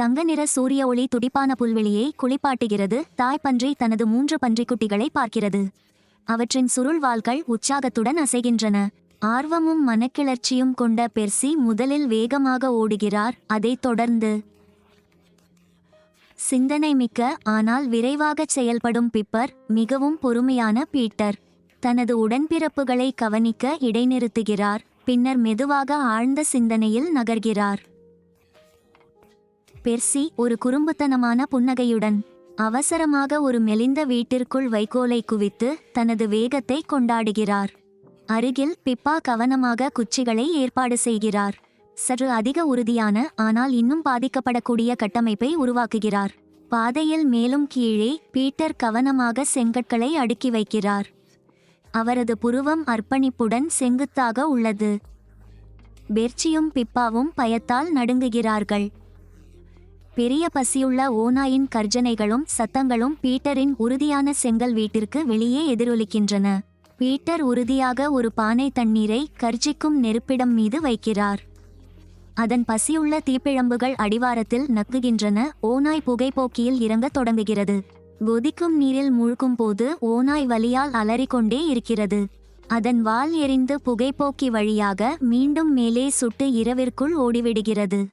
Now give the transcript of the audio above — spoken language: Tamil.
தங்க நிற சூரிய ஒளி துடிப்பான புல்வெளியை குளிப்பாட்டுகிறது. தாய் பன்றி தனது மூன்று பன்றிக்குட்டிகளை பார்க்கிறது. அவற்றின் சுருள் வாள்கள் உற்சாகத்துடன் அசைகின்றன. ஆர்வமும் மனக்கிளர்ச்சியும் கொண்ட பெர்சி முதலில் வேகமாக ஓடுகிறார். அதைத் தொடர்ந்து சிந்தனை மிக்க ஆனால் விரைவாகச் செயல்படும் பிப்பர் மிகவும் பொறுமையான பீட்டர். தனது உடன்பிறப்புகளை கவனிக்க இடைநிறுத்துகிறார். பின்னர் மெதுவாக ஆழ்ந்த சிந்தனையில் நகர்கிறார். பெர்சி ஒரு குறும்புத்தனமான புன்னகையுடன் அவசரமாக ஒரு மெலிந்த வீட்டிற்குள் வைக்கோலை குவித்து தனது வேகத்தை கொண்டாடுகிறார். அருகில் பிப்பா கவனமாக குச்சிகளை ஏற்பாடு செய்கிறார். சற்று அதிக உறுதியான ஆனால் இன்னும் பாதிக்கப்படக்கூடிய கட்டமைப்பை உருவாக்குகிறார். பாதையில் மேலும் கீழே பீட்டர் கவனமாக செங்கற்களை அடுக்கி வைக்கிறார். அவரது புருவம் அர்ப்பணிப்புடன் செங்குத்தாக உள்ளது. பெர்ச்சியும் பிப்பாவும் பயத்தால் நடுங்குகிறார்கள். பெரிய பசியுள்ள ஓநாயின் கர்ஜனைகளும் சத்தங்களும் பீட்டரின் உறுதியான செங்கல் வீட்டிற்கு வெளியே எதிரொலிக்கின்றன. பீட்டர் உறுதியாக ஒரு பானை தண்ணீரை கர்ஜிக்கும் நெருப்பிடம் மீது வைக்கிறார். அதன் பசியுள்ள தீப்பிழம்புகள் அடிவாரத்தில் நக்குகின்றன. ஓநாய் புகைப்போக்கியில் இறங்கத் தொடங்குகிறது. கொதிக்கும் நீரில் மூழ்கும் போது ஓநாய் வலியால் அலறிக்கொண்டே இருக்கிறது. அதன் வால் எரிந்து புகைப்போக்கி வழியாக மீண்டும் மேலே சுட்டு இரவிற்குள் ஓடிவிடுகிறது.